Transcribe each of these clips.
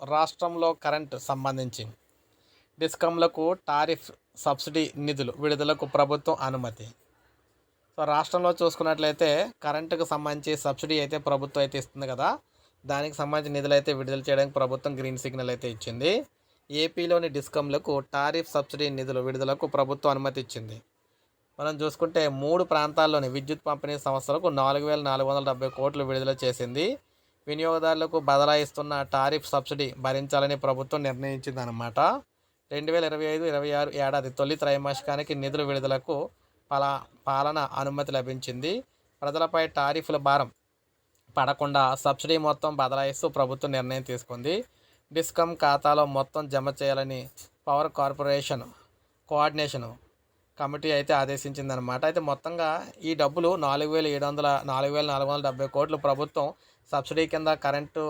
రాష్ట్రంలో కరెంట్ సంబంధించి డిస్కంలకు tariff subsidy నిధులు విడుదలకు ప్రభుత్వం అనుమతి. సో రాష్ట్రంలో చూసుకున్నట్లయితే కరెంటుకు సంబంధించి సబ్సిడీ అయితే ప్రభుత్వం అయితే ఇస్తుంది కదా. దానికి సంబంధించిన నిధులు అయితే విడుదల చేయడానికి ప్రభుత్వం గ్రీన్ సిగ్నల్ అయితే ఇచ్చింది. ఏపీలోని డిస్కంలకు టారిఫ్ సబ్సిడీ నిధులు విడుదలకు ప్రభుత్వం అనుమతి ఇచ్చింది. మనం చూసుకుంటే మూడు ప్రాంతాల్లోని విద్యుత్ పంపిణీ సంస్థలకు నాలుగు వేల నాలుగు వందల డెబ్బై కోట్లు విడుదల చేసింది. వినియోగదారులకు బదలాయిస్తున్న టారిఫ్ సబ్సిడీ భరించాలని ప్రభుత్వం నిర్ణయించింది అనమాట రెండు వేల ఇరవై ఐదు ఇరవై ఆరు ఏడాది తొలి త్రైమాసికానికి నిధుల విడుదలకు పలా పాలన అనుమతి లభించింది. ప్రజలపై టారిఫ్ల భారం పడకుండా సబ్సిడీ మొత్తం బదలాయిస్తూ ప్రభుత్వం నిర్ణయం తీసుకుంది. డిస్కమ్ ఖాతాలో మొత్తం జమ చేయాలని పవర్ కార్పొరేషన్ కోఆర్డినేషన్ కమిటీ అయితే ఆదేశించిందనమాట అయితే మొత్తంగా ఈ డబ్బులు నాలుగు వేల ఏడు వందల నాలుగు వేల నాలుగు వందల డెబ్బై కోట్లు ప్రభుత్వం సబ్సిడీ కింద కరెంటు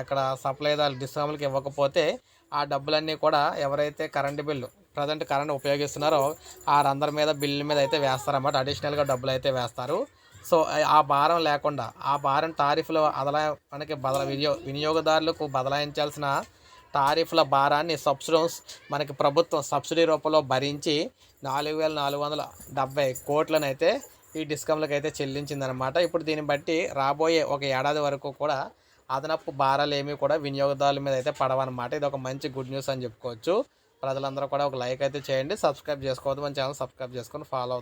అక్కడ సప్లైదారు డిస్కమ్లకి ఇవ్వకపోతే ఆ డబ్బులన్నీ కూడా ఎవరైతే కరెంటు బిల్లు ప్రజెంట్ కరెంట్ ఉపయోగిస్తున్నారో వారందరి మీద బిల్లు మీద అయితే వేస్తారన్నమాట. అడిషనల్గా డబ్బులు అయితే వేస్తారు. సో ఆ భారం లేకుండా ఆ భారం టారిఫ్లో అదలా మనకి బదల వినియో వినియోగదారులకు బదలాయించాల్సిన టారిఫ్ల భారాన్ని సబ్సిడీస్ మనకి ప్రభుత్వం సబ్సిడీ రూపంలో భరించి నాలుగు వేల నాలుగు వందల డెబ్బై కోట్లను అయితే ఈ డిస్కంలకు అయితే చెల్లించిందనమాట ఇప్పుడు దీన్ని బట్టి రాబోయే ఒక ఏడాది వరకు కూడా అదనపు భారాలు ఏమీ కూడా వినియోగదారుల మీద అయితే పడవన్నమాట. ఇది ఒక మంచి గుడ్ న్యూస్ అని చెప్పుకోవచ్చు. ప్రజలందరూ కూడా ఒక లైక్ అయితే చేయండి. సబ్స్క్రైబ్ చేసుకోవద్దు. మన ఛానల్ సబ్స్క్రైబ్ చేసుకొని ఫాలో